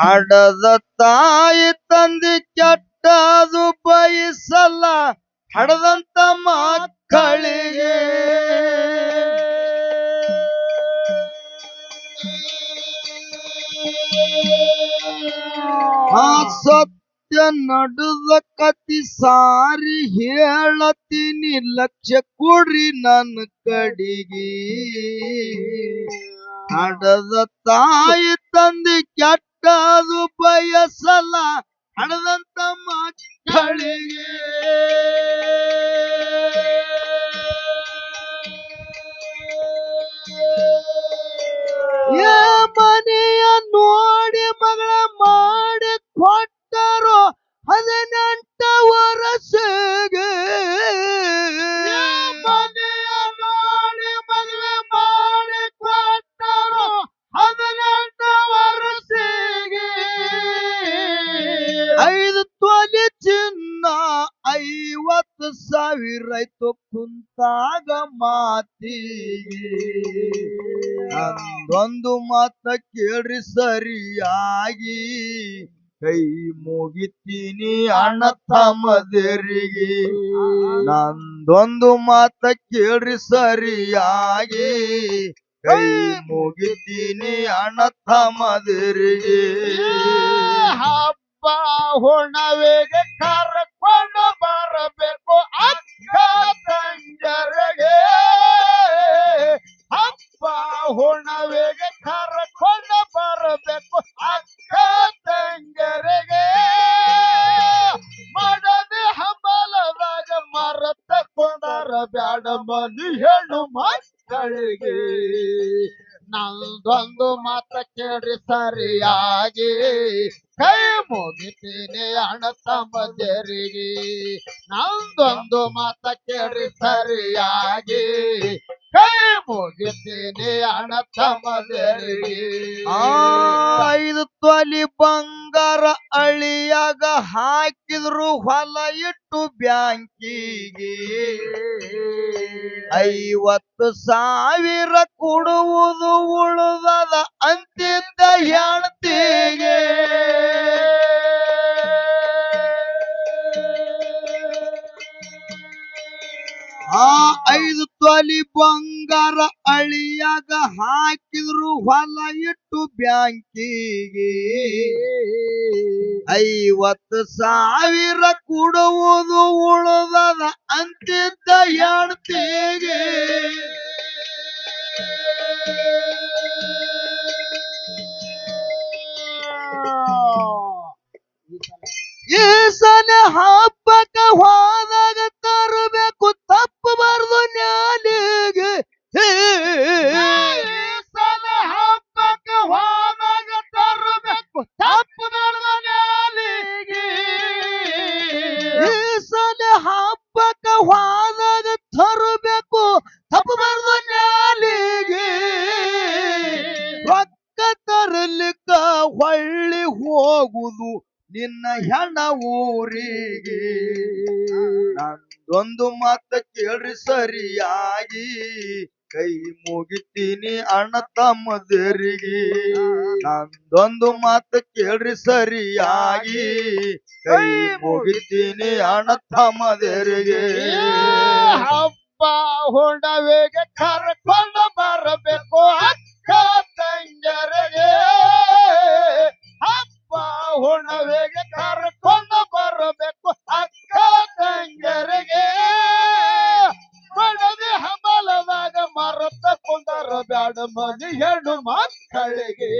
ಹಡದ ತಾಯಿ ತಂದೆ ಕೆಟ್ಟದು ಬಯಸಲ್ಲ ಹಡದಂತ ಮಕ್ಕಳಿಗೆ. ಆ ನಡುದ ಕತಿ ಸಾರಿ ಹೇಳತೀನಿ ಲಕ್ಷ ಕೊಡ್ರಿ ನನ್ನ ಕಡಿಗೆ. ಹಡದ ತಾಯಿ ತಂದಿ ಕೆಟ್ಟದು ಬಯಸಲ್ಲ ಹಡದಂತ ಮಕ್ಕಳಿಗೆ ಮುಗಿತೀನಿ ಅಣ್ಣ ತಮ್ಮದಿರಿಗೆ ನಂದೊಂದು ಮಾತ ಕೇಳ್ರಿ ಸರಿಯಾಗಿ. ಕೈ ಮುಗಿತೀನಿ ಅಣ್ಣ ತಮ್ಮದಿರಿಗೆ ಹಬ್ಬ ಹೊಣವೇಗ ಕರ್ಕೊಂಡು ಬರಬೇಕು ಅಕ್ಕ ತಂಜರಿಗೆ. ಹಬ್ಬ ಹುಣವೆಗೆ ಕರ್ಕೊಂಡು ಬರಬೇಕು. ಅಕ್ಕ ತಂಜರಿಗೆ ಮಾಡದೆ ಹಂಬಲದಾಗ ಮರತ ಕೊಂಡರ ಬ್ಯಾಡ ಮನಿ ಹೆಣ್ಣು ಮಕ್ಕಳಿಗೆ. ನಂದೊಂದು ಮಾತ ಕೇಳ್ರಿ ಸರಿಯಾಗಿ. ಕೈ ಮುಗಿತೀನಿ ಅಣ್ಣ ತಮ್ಮದರಿಗೆ ನಂದೊಂದು ಮಾತ ಕೇಳ್ರಿ ಸರಿಯಾಗಿ. ಕೈ ಮುಗಿತೀನಿ ಅಣ್ಣ ತಮ್ಮದರಿಗೆ ಐದು ತೊಲಿ ಬಂಗಾರ ಅಳಿಯಾಗ ಹಾಕಿದ್ರು ಹೊಲ ಇಟ್ಟು ಬ್ಯಾಂಕಿಗೆ. ಐವತ್ತು ಸಾವಿರ ಕೊಡುವುದು ಉಳಿದದ ಅಂತಿದ್ದ ಹೆಣ್ತಿಗೆ. ಆ ಐದು ತೊಲಿ ಬಂಗಾರ ಅಳಿಯಾಗ ಹಾಕಿದ್ರು ಹೊಲ ಇಟ್ಟು ಬ್ಯಾಂಕಿಗೆ. ಐವತ್ತು ಸಾವಿರ ಕೊಡುವುದು ಉಳದದ ಅಂತಿದ್ದ ಹೆಣ್ತಿಗೆ. ಈ ಸಲ ಹಬ್ಬಕ್ಕ ಹೋದಾಗ ತರಬೇಕು ತಪ್ಪು ಬರ್ದು ನ್ಯಾಲಿಗೆ ಈಸನ ಹಬ್ಬಕ್ಕೆ ಹೋದಾಗ ತರಬೇಕು ತಪ್ಪು ನಡೆದ ನ್ಯಾಲಿಗೆ ಈಸನ ಹಬ್ಬಕ್ಕ ಹೋದಾಗ ಸರಿಯಾಗಿ ಕೈ ಮುಗಿತೀನಿ ಅಣ್ಣ ತಮ್ಮದರಿಗೆ ನಂದೊಂದು ಮಾತು ಕೇಳ್ರಿ ಸರಿಯಾಗಿ ಕೈ ಮುಗಿತೀನಿ ಅಣ್ಣ ತಮ್ಮದರಿಗೆ ಹಬ್ಬ ಹುಣವೆಗೆ ಕರ್ಕೊಂಡು ಬರಬೇಕು ಅಕ್ಕ ತಂಗರಿಗೆ ಹಬ್ಬ ಹೊಣವೆಗೆ ಕರ್ಕೊಂಡು ಬ್ಯಾಡ ಮನಿ ಹೆಣ್ಣು ಮಕ್ಕಳಿಗೆ.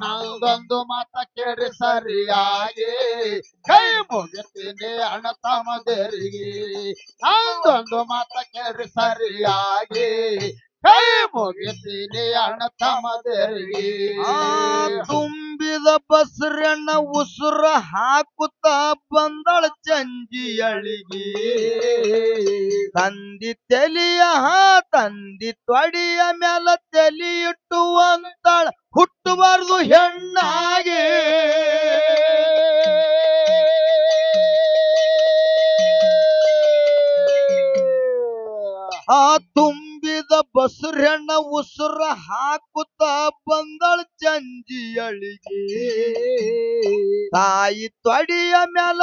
ನಾವೊಂದು ಮಾತ ಕೇಳಿ ಸರಿಯಾಗಿ. ಕೈ ಮುಗಿತೀನಿ ಅಣ್ಣ ತಮ್ಮದರಿಗೆ. ನಾವೊಂದು ಮಾತ ಕೇಳಿ ಸರಿಯಾಗಿ. ಆ ತುಂಬಿದ ಬಸರಣ್ಣ ಉಸುರ ಹಾಕುತ್ತ ಬಂದಳ ಚಂಜಿ ಅಳಿಗೆ ತಂದಿ ತೆಲಿಯ ಹಾ, ತಂದಿ ತೊಡಿಯ ಮ್ಯಾಲ ತಲಿ ಇಟ್ಟು ಅಂತಾಳ. ಹುಟ್ಟಬಾರ್ದು ಹೆಣ್ಣಾಗಿ ತುಂಬಿದ ಬಸುರೆಣ್ಣ ಉಸುರ ಹಾಕುತ್ತ ಬಂದಳ ಚಂಜಿಯಳಿಗೆ. ತಾಯಿ ತೊಡಿಯ ಮ್ಯಾಲ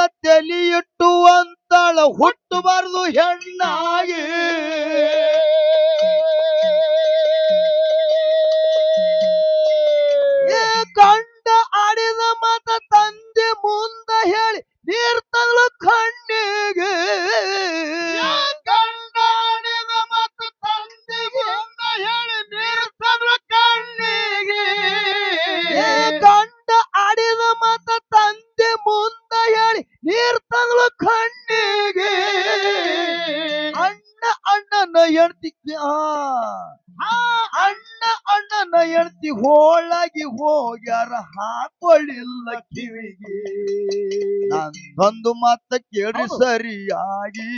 ನಂದೊಂದು ಮಾತ ಕೇಳಿ ಸರಿಯಾಗಿ.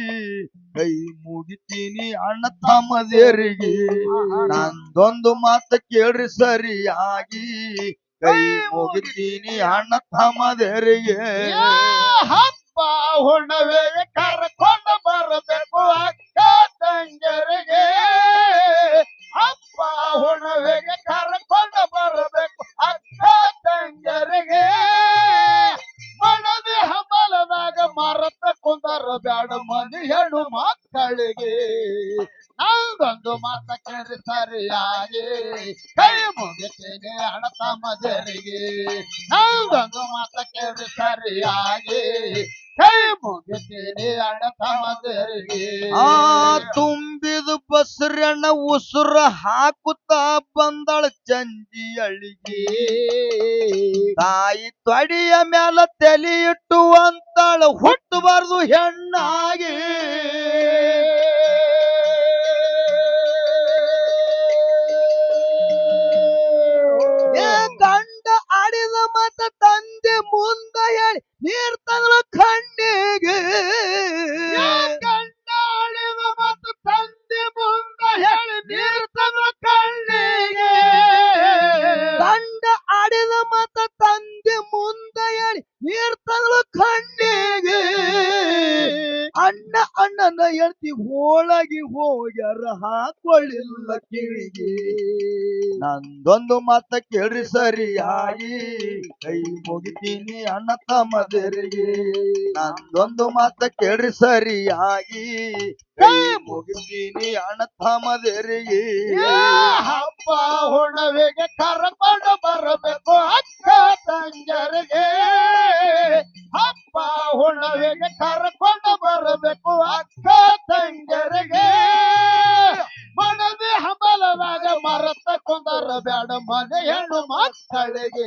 ಕೈ ಮುಗಿತೀನಿ ಅಣ್ಣ ತಮ್ಮದೇರಿಗೆ. ನಂದೊಂದು ಮಾತ ಕೇಳ್ರಿ ಸರಿಯಾಗಿ. ಕೈ ಮುಗಿತೀನಿ ಅಣ್ಣ ತಮ್ಮದೇರಿಗೆ. ಹಬ್ಬ ಹೊಣವೇ ಕರ್ಕೊಂಡು ಬರಬೇಕು. ಹಣ ನಾವು ಮಾತ ಕೇಳಿ ಸರಿಯಾಗಿ. ಕೈ ಮುಗಿತೀನಿ ತಮ್ಮದರಿಗೆ ಆ ತುಂಬಿದ ಬಸ್ರಣ್ಣ ಉಸುರ ಹಾಕುತ್ತಾ ಬಂದಳ ಚಂಜಿ ಅಳಿಗೆ ತಾಯಿ ತೊಡಿಯ ಮ್ಯಾಲ ತಲೆ ಇಟ್ಟು ಅಂತಾಳ ಹುಟ್ಟಬಾರ್ದು ಹೆಣ್ಣಾಗಿ. ಮತ ತಂದೆ ಮುಂದ ಹೇಳಿ ನೀರ್ ಕಣ್ಣಿಗೆ. ಹೇಳ್ತಿ, ಹೋಳಗಿ ಹೋಗ್ಯಾರ ಹಾಕೊಳ್ಳಿಲ್ಲ ಕಿವಿಗೆ. ನಂದೊಂದು ಮಾತ ಕೇಳ್ರಿ ಸರಿಯಾಗಿ, ಕೈ ಮುಗಿತೀನಿ ಅಣ್ಣ ತಮ್ಮದರಿಗೆ. ನಂದೊಂದು ಮಾತ ಕೇಳ್ರಿ ಸರಿಯಾಗಿ, ಕೈ ಮುಗಿತೀನಿ ಅಣ್ಣ ತಮ್ಮದರಿಗೆ. ಹಬ್ಬ ಹೊಣವೆಗೆ ಕರ್ಕೊಂಡು ಬರಬೇಕು ಅಕ್ಕ ತಂಗರಿಗೆ ಹಬ್ಬ ಹೊಣವೆಗೆ ಕರ್ಕೊಂಡು ಬರಬೇಕು ಅಕ್ಕ ತಂಗರಿಗೆ ಮನದಿ ಹಂಬಲದಾಗ ಮರತ ಕುಂದರ ಬ್ಯಾಡ ಮನೆ ಹೆಣ್ಣು ಮಕ್ಕಳಿಗೆ.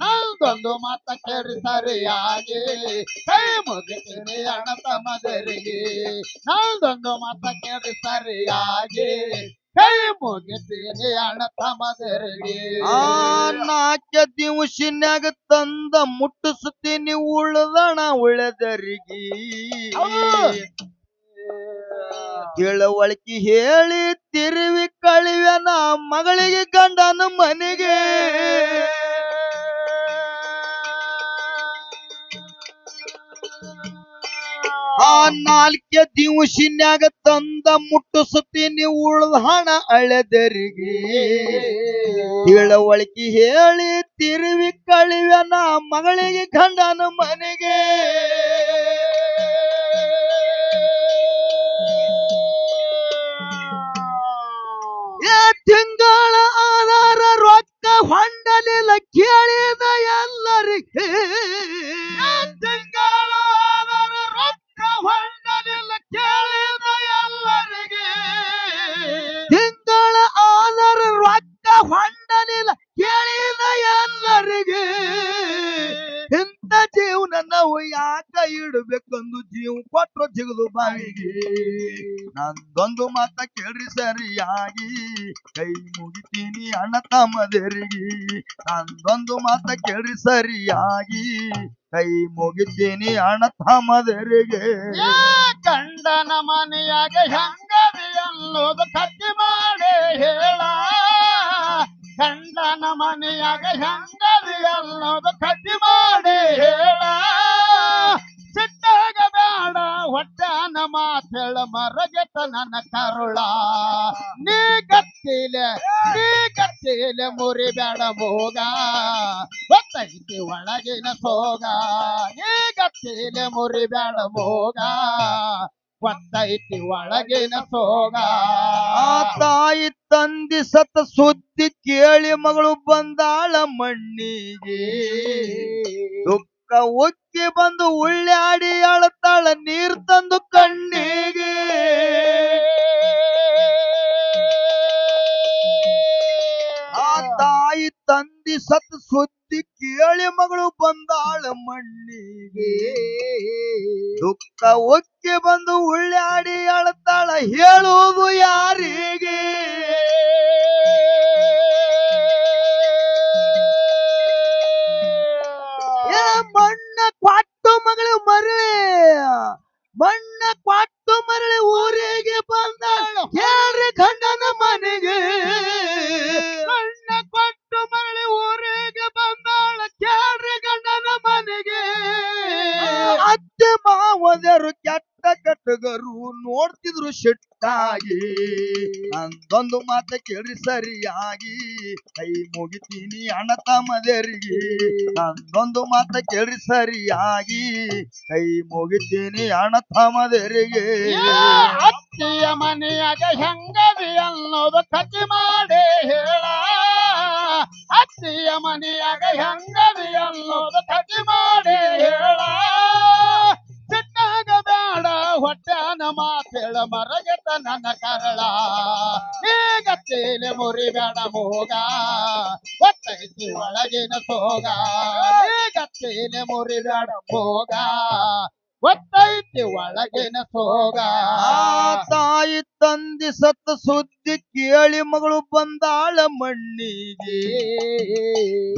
ನಂದೊಂದು ಮಾತ ಕೇಳಿ ಸರಿಯಾಗಿ ಕೈ ಮುಗಿತೀನಿ ಅಣ ತಮದರಿಗೆ ನಂದೊಂದು ಮಾತ ಕೇಳಿ ಸರಿಯಾಗಿ ಕೈ ಮುಗಿತೀನಿ ಅಣ ತಮದರಿಗೆ ಆ ದಿವಸಿನಾಗ ದಿವಸಿನ್ಯಾಗ ತಂದ ಮುಟ್ಟಿಸ್ತೀನಿ ಉಳ್ದಣ ಉಳೆದರಿಗೆ ತಿಳುವಳಿಕೆ ಹೇಳಿ ತಿರುವಿ ಕಳಿವೆನ ಮಗಳಿಗೆ ಗಂಡನ ಮನೆಗೆ. ಆ ನಾಲ್ಕೆ ದಿವಸಿನ್ಯಾಗ ತಂದ ಮುಟ್ಟಿಸ್ತೀನಿ ಉಳ್ದ ಹಣ ಅಳೆದರಿಗೆ. ತಿಳವಳಿಕೆ ಹೇಳಿ ತಿರುವಿ ಕಳಿವೆನ ಮಗಳಿಗೆ ಗಂಡನ ಮನೆಗೆ. ಕೈ ಮುಗಿತೀನಿ ಅಣ್ಣ ತಮ್ಮದೆರಿಗಿ. ನಂದೊಂದು ಮಾತ ಕೇಳ್ರಿ ಸರಿಯಾಗಿ. ಕೈ ಮುಗಿತೀನಿ ಅಣ್ಣ ತಮ್ಮದೆರಿಗೆ. ಗಂಡನ ಮನೆಯಾಗ ಹೆಂಗದಿ ಅನ್ನೋದು ಕತ್ತಿ ಮಾಡಿ ಹೇಳ. ಗಂಡನ ಮನೆಯಾಗ ಹೆಂಗದಿ ಅನ್ನೋದು ಕತ್ತಿ ಮಾಡಿ ಹೇಳ. ಬೇಡ ಹೊಟ್ಟನ ಮಾತೇಳ ಮರಗೆತ ನನ್ನ ಕರುಳ. ಗತ್ತಿಲೆ ನೀ ಗತ್ತಿಲೆ ಮುರಿಬೇಡ ಮೋಗ ಗೊತ್ತೈತಿ ಒಳಗಿನ ಸೋಗ. ನೀ ಗತ್ತಿಲೆ ಮುರಿಬೇಡ ಮೋಗ ಗೊತ್ತೈತಿ ಒಳಗಿನ ಸೋಗ. ಆ ತಾಯಿ ತಂದಿ ಸತ ಸುದ್ದಿ ಕೇಳಿ ಮಗಳು ಬಂದಾಳ ಮಣ್ಣಿಗೆ. ಉಕ್ಕಿ ಬಂದು ಉಳ್ಳಾಡಿ ಅಳತಾಳ ನೀರ್ ತಂದು ಕಣ್ಣಿಗೆ. ಆ ತಾಯಿ ತಂದಿ ಸತ್ ಸುದ್ದಿ ಕೇಳಿ ಮಗಳು ಬಂದಾಳ ಮಣ್ಣಿಗೆ. ದುಃಖ ಒಕ್ಕಿ ಬಂದು ಉಳ್ಳಾಡಿ ಅಳತಾಳ ಹೇಳುವುದು ಯಾರಿಗೆ? ಏ ಮಣ್ಣ ಕ್ವಾಟ್ಟು ಮಗಳು ಮರಳಿ. ಮಣ್ಣ ಕ್ವಾಟ್ಟು ಮರಳಿ ಊರಿಗೆ ಬಂದಾಳ ಕೇಳ್ರಿ ಗಂಡನ ಮನೆಗೆ. ಅಂದೊಂದು ಮಾತ ಕೇಳ್ರಿ ಸರಿಯಾಗಿ. ಕೈ ಮುಗಿತೀನಿ ಅಣ್ಣ ತಮ್ಮದೇರಿಗೆ. ಒಂದು ಮಾತ ಕೇಳ್ರಿ ಸರಿಯಾಗಿ. ಕೈ ಮುಗಿತೀನಿ ಅಣ್ಣ ತಮ್ಮದೇರಿಗೆ. ಅತ್ತಿಯ ಮನೆಯಾಗ ಹೆಂಗದಿ ಅನ್ನೋದು ಕತಿ ಮಾಡಿ ಹೇಳ. ಅತ್ತಿಯ ಮನೆಯಾಗ ಹೆಂಗದಿ ಅನ್ನೋದು ಕತಿ ಮಾಡಿ ಹೇಳ. ಸಿಟ್ಟಾಗ ಬೇಡ ಹೊಟ್ಟೆನ ಮಾತೇಳ ಮರಗೆತ ನನ್ನ ಕರಳ. ಈಗ ತೇಲೆ ಮುರಿಬೇಡ ಮೋಗ. ಗೊತ್ತೈತಿ ಒಳಗಿನ ಸೋಗ. ಈಗ ತೇಲೆ ಮುರಿಬೇಡ ಮೋಗ. ಗೊತ್ತೈತಿ ಒಳಗಿನ ಸೋಗ. ತಾಯಿ ತಂದಿ ಸತ್ತ ಸುದ್ದಿ ಕೇಳಿ ಮಗಳು ಬಂದಾಳ ಮಣ್ಣಿಗೆ.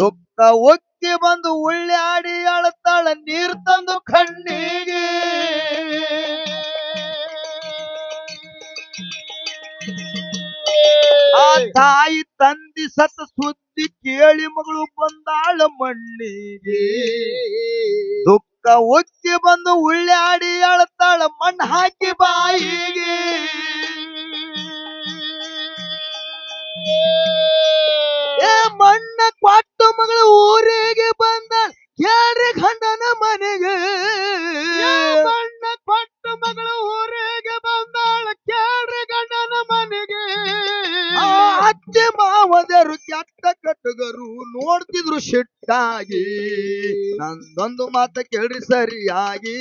ದುಃಖ ಒಕ್ಕಿ ಬಂದು ಉಳ್ಳಾಡಿ ಅಳತಾಳ ನೀರ್ ತಂದು ಕಣ್ಣಿಗೆ. ಆ ತಾಯಿ ತಂದಿ ಸತ್ತ ಸುದ್ದಿ ಕೇಳಿ ಮಗಳು ಬಂದಾಳ ಮಣ್ಣಿಗೆ. ದುಃಖ ಒಕ್ಕಿ ಬಂದು ಉಳ್ಳಾಡಿ ಅಳತಾಳ ಮಣ್ಣು ಹಾಕಿ ಬಾಯಿಗೆ. ಏ ಮಣ್ಣ ಕೊಟ್ಟು ಮಗಳು ಊರಿಗೆ ಬಂದಾಳ ಯಾರೇ ಗಂಡನ ಮನೆಗೆ. ಮಣ್ಣ ಕೊಟ್ಟು ಮಗಳು ಊರಿಗೆ ಮಾವದರು ಕೆಟ್ಟ ಕಟ್ಟಗರು ನೋಡ್ತಿದ್ರು ಶಿಟ್ಟಾಗಿ. ನಂದೊಂದು ಮಾತ ಕೇಳ್ರಿ ಸರಿಯಾಗಿ.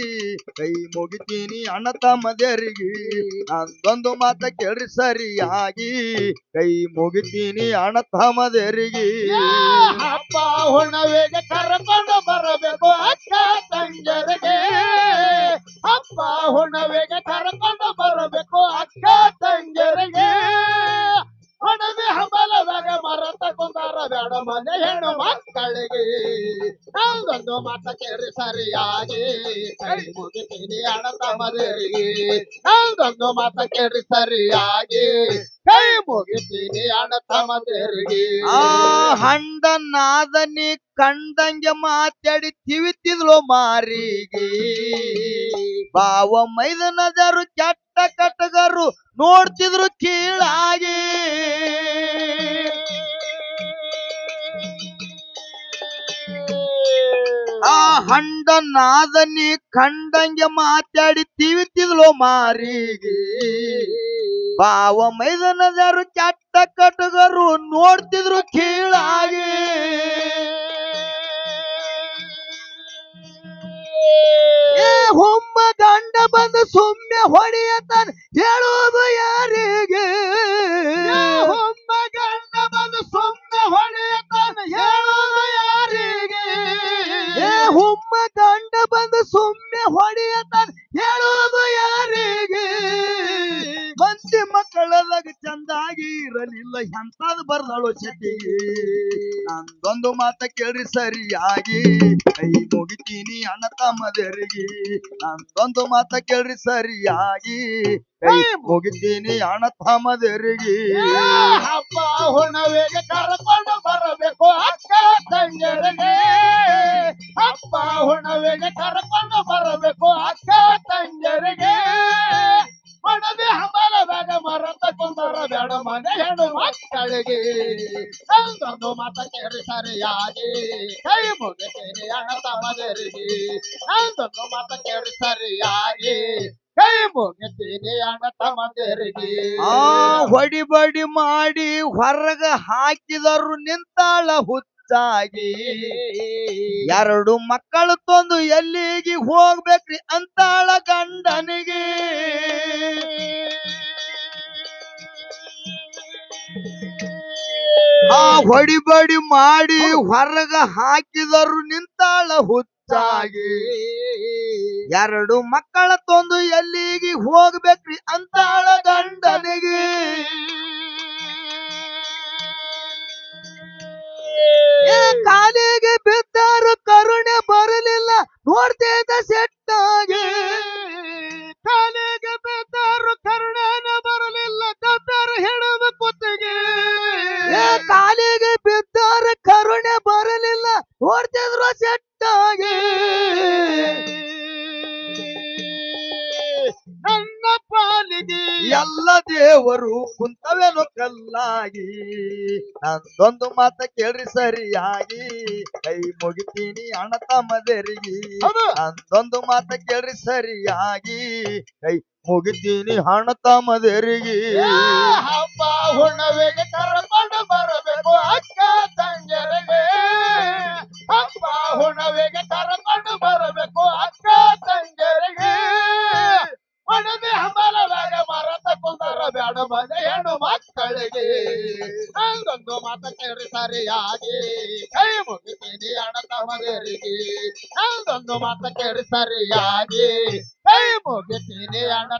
ಕೈ ಮುಗಿತೀನಿ ಅಣ್ಣ ತಮ್ಮದರಿಗೆ ನಂದೊಂದು ಮಾತ ಕೇಳ್ರಿ ಸರಿಯಾಗಿ. ಕೈ ಮುಗಿತೀನಿ ಅಣ್ಣ ತಮ್ಮದರಿಗೆ ಅಪ್ಪ ಹಬ್ಬ ಹುಣ್ಣವೆಗೆ ಕರ್ಕೊಂಡು ತಮ್ಮದರಿಗೆ ನಾವೊಂದು ಮಾತ ಕೇಳಿ ಸರಿಯಾಗಿ. ಕೈ ಮುಗಿತೀನಿ ಅಣ್ಣ ತಮ್ಮದರಿಗೆ ಆ ಹಂಡ ನಾದನಿ ಕಂಡಂಗೆ ಮಾತಾಡಿ ತಿವಿತಿದ್ಲು ಮಾರಿಗೆ. ಬಾವ ಮೈದನದರು ಕೆಟ್ಟ ಕಟ್ಟಗರು ನೋಡ್ತಿದ್ರು ಕೀಳಾಗಿ. ಹಂಡ ನಾದನಿ ಕಂಡಂಗೆ ಮಾತಾಡಿ ತಿವಿತಿದ್ಲು ಮಾರಿಗೆ. ಬಾವ ಮೈದನದರು ಚಟ್ಟ ಕಟ್ಟಗರು ನೋಡ್ತಿದ್ರು ಕೀಳಾಗಿ. ಏ ಹೊಮ್ಮ ಗಂಡ ಬಂದು ಸುಮ್ಮನೆ ಹೊಡೆಯತಾನ ಹೇಳುವುದು ಯಾರಿಗೆ? ಒಮ್ಮ ಗಂಡ ಬಂದು ಸುಮ್ಮನೆ ಹೊಡೆಯತಾನ ಹೇಳೋದು ಯಾರಿಗೆ? ಏ ಹುಮ್ಮ ಗಂಡ ಬಂದು ಸುಮ್ಮನೆ ಹೊಡೆಯತಾನ ಹೇಳುವುದು ಯಾರಿಗೆ? ಮಂದಿ ಮಕ್ಕಳದಾಗ ಚಂದಾಗಿ ಇರಲಿಲ್ಲ. ಎಂತಾದ್ ಬರ್ದಳು ಶೆಟ್ಟಿಗೆ ನಂದೊಂದು ಮಾತ ಕೇಳ್ರಿ ಸರಿಯಾಗಿ. ಕೈ ಮುಗಿತೀನಿ ಅಣ್ಣ ತಮ್ಮದರಿಗೆ. ನಂದೊಂದು ಮಾತ ಕೇಳ್ರಿ ಸರಿಯಾಗಿ. ಕೈ ಮುಗಿತೀನಿ ಅಣ್ಣ ತಮ್ಮದರಿಗೆ. ಹಬ್ಬ ಹುಣವೆಗೆ ಕರ್ಕೊಂಡು ಬರಬೇಕು ಅಕ್ಕ ತಂಜರಿಗೆ ಹಬ್ಬ ಹುಣವೆಗೆ ಕರ್ಕೊಂಡು ಬರಬೇಕು ಅಕ್ಕ ತಂಜರಿಗೆ ಮನದಿ ಬೇಡ ಮರತ ಕುಂದರ ಬೇಡ ಮನೆ ಹೆಣ್ಣು ಮಕ್ಕಳಿಗೆ. ನಂದೊಂದು ಮಾತ ಕೇಳಿ ಸರಿಯಾಗಿ. ಕೈ ಮುಗಿತೀನಿ ಅಣ್ಣ ತಮ್ಮದರಿಗೆ. ನಂದೊಂದು ಮಾತ ಕೇಳಿ ಸರಿಯಾಗಿ. ಕೈ ಮುಗಿತೀನಿ ಅಣ್ಣ ತಮ್ಮದರಿಗೆ. ಆ ಹೊಡಿಬಡಿ ಮಾಡಿ ಹೊರಗ ಹಾಕಿದರು ನಿಂತಾಳ ಹುಚ್ಚಾಗಿ ಎರಡು ಮಕ್ಕಳು ತಂದು ಎಲ್ಲಿಗೆ ಹೋಗ್ಬೇಕ್ರಿ ಅಂತಾಳ ಗಂಡನಿಗೆ ಆ ಹೊಡಿಬಡಿ ಮಾಡಿ ಹೊರಗ ಹಾಕಿದರು ನಿಂತಾಳ ಹುಚ್ಚಾಗಿ ಎರಡು ಮಕ್ಕಳ ತಂದು ಎಲ್ಲಿಗೆ ಹೋಗ್ಬೇಕ್ರಿ ಅಂತಾಳ ಗಂಡನಿಗೆ ಏ ನಂದೊಂದು ಮಾತ ಕೇಳ್ರಿ ಸರಿಯಾಗಿ. ಕೈ ಮುಗಿತೀನಿ ಅಣ್ಣ ತಮ್ಮದರಿಗೆ. ಅಂದೊಂದು ಮಾತ ಕೇಳ್ರಿ ಸರಿಯಾಗಿ. ಕೈ ಮುಗಿತೀನಿ ಹಣ ತಮ್ಮದೆರಿಗಿ. ಹಬ್ಬ ಹುಣ್ಣವೆಗೆ ಕರ್ಕೊಂಡು ಕೇಳಿ ಸರಿಯಾಗಿ ಕೈ ಮುಗಿತೀನಿ ಅಣ್ಣ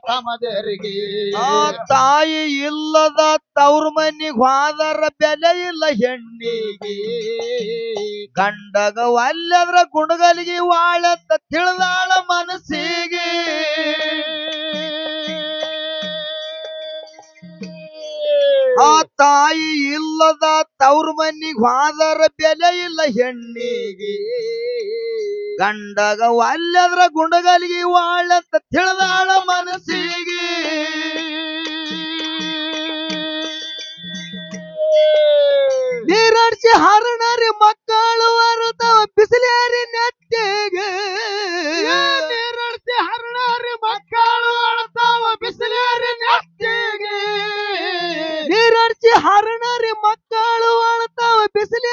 ಆ ತಾಯಿ ಇಲ್ಲದ ತವ್ರ ಮನಿಗ್ ಹೋದರ ಬೆಲೆ ಇಲ್ಲ ಹೆಣ್ಣಿಗೆ. ಗಂಡಗ ಅಲ್ಲದ್ರ ಗುಣಗಲಿಗೆ ವಾಳತ್ತ ತಿಳಿದಾಳ ಮನಸ್ಸಿಗೆ. ಆ ತಾಯಿ ಇಲ್ಲದ ತವ್ರ ಮನಿಗ್ ಹೋದರ ಬೆಲೆ ಇಲ್ಲ ಹೆಣ್ಣಿಗೆ. ಗಂಡಗ ಅಲ್ಲದ್ರ ಗುಂಡಗಾಲಿಗೆ ವಾಳಂತ ತಿಳಿದಾಳ ಮನಸ್ಸಿಗೆ. ನೀರಾಡ್ಸಿ ಹರಣರಿ ಮಕ್ಕಳು ಅರುತಾವ ಬಿಸಿಲೇರಿ ನೆತ್ತಿಗೆ. ನೀರಾಡ್ಸಿ ಹರಣಾರಿ ಮಕ್ಕಳು ಅಳತಾವ ಬಿಸಿಲೇರಿ ನೆತ್ತಿಗೆ. ನೀರಾಡ್ಸಿ ಹರಣರಿ ಮಕ್ಕಳು ಅಳತಾವ ಬಿಸಿಲೇರಿ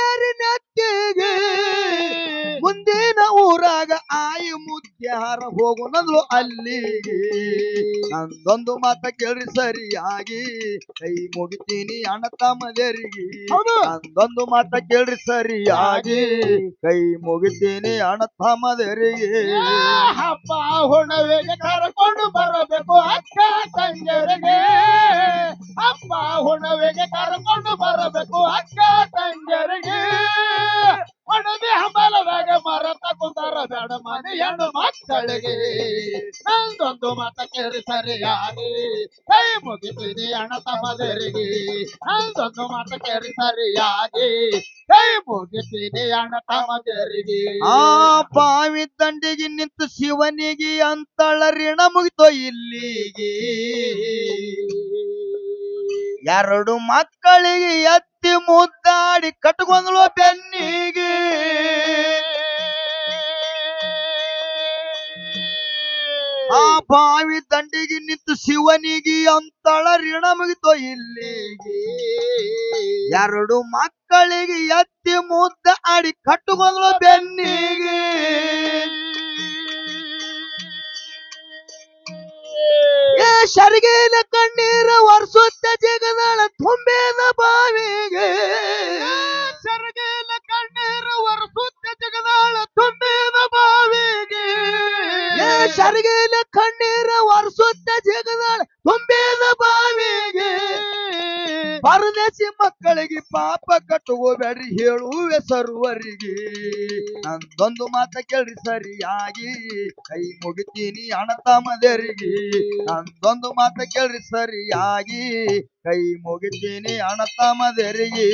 ಮುತ್ಯಾರ ಹೋಗು ಅಲ್ಲಿ. ಅಲ್ಲಿಗೆ ನಂದೊಂದು ಮಾತ ಕೇಳಿ ಸರಿಯಾಗಿ. ಕೈ ಮುಗಿತೀನಿ ಅಣ್ಣ ತಮ್ಮದೇರಿಗೆ. ನಂದೊಂದು ಮಾತ ಕೇಳಿ ಸರಿಯಾಗಿ. ಕೈ ಮುಗಿತೀನಿ ಅಣ್ಣ ತಮ್ಮದೇರಿಗೆ. ಹಬ್ಬ ಹುಣವೆಗೆ ಕರ್ಕೊಂಡು ಬರಬೇಕು ಅಕ್ಕ ತಂಗಿಯರಿಗೆ. ಹಬ್ಬ ಹುಣವೆಗೆ ಕರ್ಕೊಂಡು ಬರಬೇಕು ಅಕ್ಕ ತಂಗಿಯರಿಗೆ. ಒಣದಿ ಹಂಬಲದಾಗ ಮರ ತಗೊಂಡಾರ ಬೇಡ ಮನೆ ಹೆಣ್ಣು ಮಕ್ಕಳಿಗೆ. ನಂದೊಂದು ಮತ ಕೇಳಿ ಸರಿಯಾಗಿ. ಕೈ ಮುಗಿತೀನಿ ಅಣ್ಣ ತಮ್ಮದರಿಗೆ. ನಂದೊಂದು ಮತ ಕೇಳಿ ಸರಿಯಾಗಿ. ಕೈ ಮುಗಿತೀನಿ ಅಣ್ಣ ತಮ್ಮದರಿಗೆ. ಆ ಬಾವಿ ದಂಡಿಗೆ ನಿಂತು ಶಿವನಿಗೆ ಅಂತಳ ಋಣ ಮುಗಿತೋ ಇಲ್ಲಿಗೆ. ಎರಡು ಮಕ್ಕಳಿಗೆ ಎತ್ತಿ ಮುದ್ದಾಡಿ ಕಟ್ಕೊಂಡ್ಲು ಬೆನ್ನಿಗೆ. ಆ ಬಾವಿ ದಂಡಿಗೆ ನಿಂತು ಶಿವನಿಗೆ ಅಂತಳ ಋಣ ಮುಗಿತೋ ಇಲ್ಲಿಗೆ. ಎರಡು ಮಕ್ಕಳಿಗೆ ಎತ್ತಿ ಮುದ್ದ ಆಡಿ ಕಟ್ಟುಕೊಂಡ್ಲು ಬೆನ್ನಿಗೆ. ಏ ಶರ್ಗೇನ ಕಣ್ಣೀರ ವರ್ಷುತ್ತ ಜಗದಾಳ ತುಂಬೇದ ಬಾವಿಗೆ. ಶರಿಗೇನ ಕಣ್ಣೀರ ಒರೆಸುತ್ತ ಜಗದಾಳ ತುಂಬೇನ ಬಾವಿಗೆ. ಏ ಕಟ್ಟುಕೋಬೇಡ್ರಿ ಹೇಳುವೆ ಸರ್ವರಿಗೆ. ನಂದೊಂದು ಮಾತ ಕೇಳ್ರಿ ಸರಿಯಾಗಿ. ಕೈ ಮುಗಿತೀನಿ ಅಣ್ಣ ತಮ್ಮದರಿಗೆ. ನಂದೊಂದು ಮಾತ ಕೇಳ್ರಿ ಸರಿಯಾಗಿ. ಕೈ ಮುಗಿತೀನಿ ಅಣ್ಣ ತಮ್ಮದರಿಗೆ.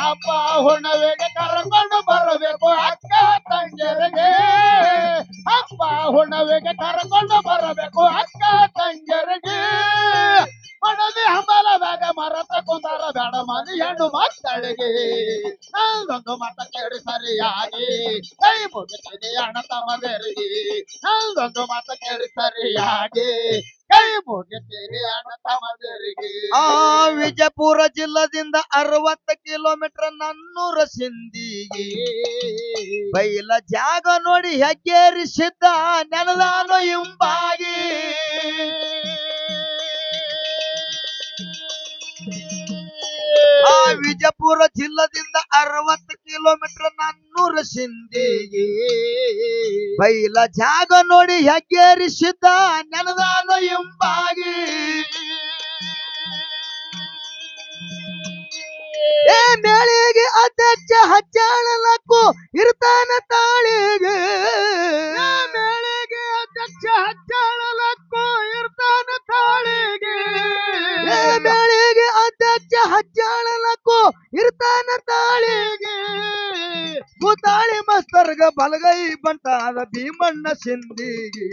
ಹಬ್ಬ ಹುಣ್ಣವೆಗೆ ಕರ್ಕೊಂಡು ಬರಬೇಕು ಅಕ್ಕ ತಂಗಿಯರಿಗೆ. ಹಬ್ಬ ಹೊಣವೆಗೆ ಕರ್ಕೊಂಡು ಬರಬೇಕು ಅಕ್ಕ ತಂಗಿಯರಿಗೆ. ಬೇಡ ಮನಿ ಹೆಣ್ಣು ಮಕ್ಕಳಿಗೆ. ನಂದೊಂದು ಮಾತ ಕೇಳಿ ಸರಿಯಾಗಿ. ಕೈ ಮುಗಿಸಿದೆ ಅಣ್ಣ ತಮ್ಮದರಿಗೆ. ನಂದೊಂದು ಮಾತ ಕೇಳಿ ಸರಿಯಾಗಿ. ಕೈ ಮುಗಿಸಿದೆ ಅಣ್ಣ ತಮ್ಮದರಿಗೆ. ಆ ವಿಜಯಪುರ ಜಿಲ್ಲಾದಿಂದ ಅರವತ್ತು ಕಿಲೋಮೀಟರ್ ನನ್ನೂರ ಸಿಂದಿಗೆ ಬೈಲ ಜಾಗ ನೋಡಿ ಹೆಗ್ಗೇರಿಸಿದ್ದ ನೆನದಾನು ಹಿಂಬಾಗಿ. ಆ ವಿಜಯಪುರ ಜಿಲ್ಲದಿಂದ ಅರವತ್ತು ಕಿಲೋಮೀಟರ್ ನನ್ನೂರ ಸಿಂಧಿಗೆ ಬೈಲ ಜಾಗ ನೋಡಿ ಹೆಗ್ಗೇರಿಸಿದ್ದ ನೆನದಾನು ಎಂಬಾಗಿ. ಏ ಮೇಳಿಗೆ ಅಧ್ಯಕ್ಷ ಹಚ್ಚಾಳಲಕ್ಕು ಇರ್ತಾನ ತಾಳಿಗೆ. ಮೇಳಿಗೆ ಅಧ್ಯಕ್ಷ ಹಚ್ಚಾಳಲಕ್ಕೂ ಇರ್ತಾನ ತಾಳಿಗೆ. ಏ ಮೇಳಿಗೆ ಅಧ್ಯಕ್ಷ ಹಚ್ಚಾಳಲಕ್ಕು ಇರ್ತಾನ ತಾಳಿಗೆ. ಭೂತಾಳಿ ಮಸ್ತರ್ಗ ಬಲಗೈ ಬಂಟಾದ ಭೀಮಣ್ಣ ಸಿಂದಿಗೆ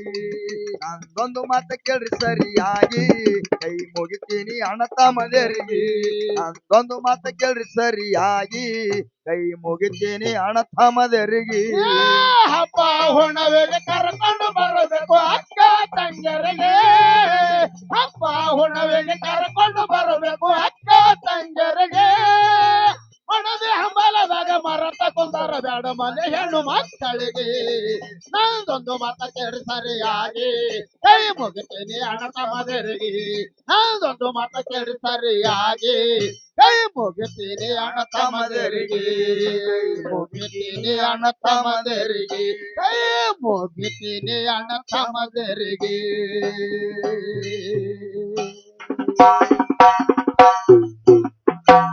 ನಂದೊಂದು ಮಾತ ಕೇಳ್ರಿ ಸರಿಯಾಗಿ. ಕೈ ಮುಗಿತೀನಿ ಅಣ್ಣ ತಮ್ಮದೇರಿಗೆ. ನಂದೊಂದು ಮಾತ ಕೇಳ್ರಿ ಸರಿಯಾಗಿ. ಕೈ ಮುಗಿತೀನಿ ಅಣ್ಣ ತಮ್ಮದೇರಿಗೆ. ಹಬ್ಬ ಹುಣವೆಗೆ ಕರ್ಕೊಂಡು ಬರಬೇಕು ಅಕ್ಕ ತಂಗರಿಗೆ ಹಬ್ಬ ಹುಣವೆಗೆ ಕರ್ಕೊಂಡು ಬರಬೇಕು ಅಕ್ಕ ಬೇಡ ಮನೆ ಹೆಣ್ಣು ಮಕ್ಕಳಿಗೆ. ನಂದೊಂದು ಮತ ಕೇಳಿ ಸರಿಯಾಗಿ. ಕೈ ಮುಗಿತೀನಿ ಅಣ್ಣ ತಮ್ಮದರಿಗೆ. ನಂದೊಂದು ಮತ ಕೇಳಿ ಸರಿಯಾಗಿ. ಕೈ ಮುಗಿತೀನಿ ಅಣ್ಣ ತಮ್ಮದರಿಗೆ. ಮುಗಿತೀನಿ ಅಣ್ಣ ತಮ್ಮದರಿಗೆ. ಕೈ ಮುಗಿತೀನಿ ಅಣ್ಣ ತಮ್ಮದರಿಗೆ.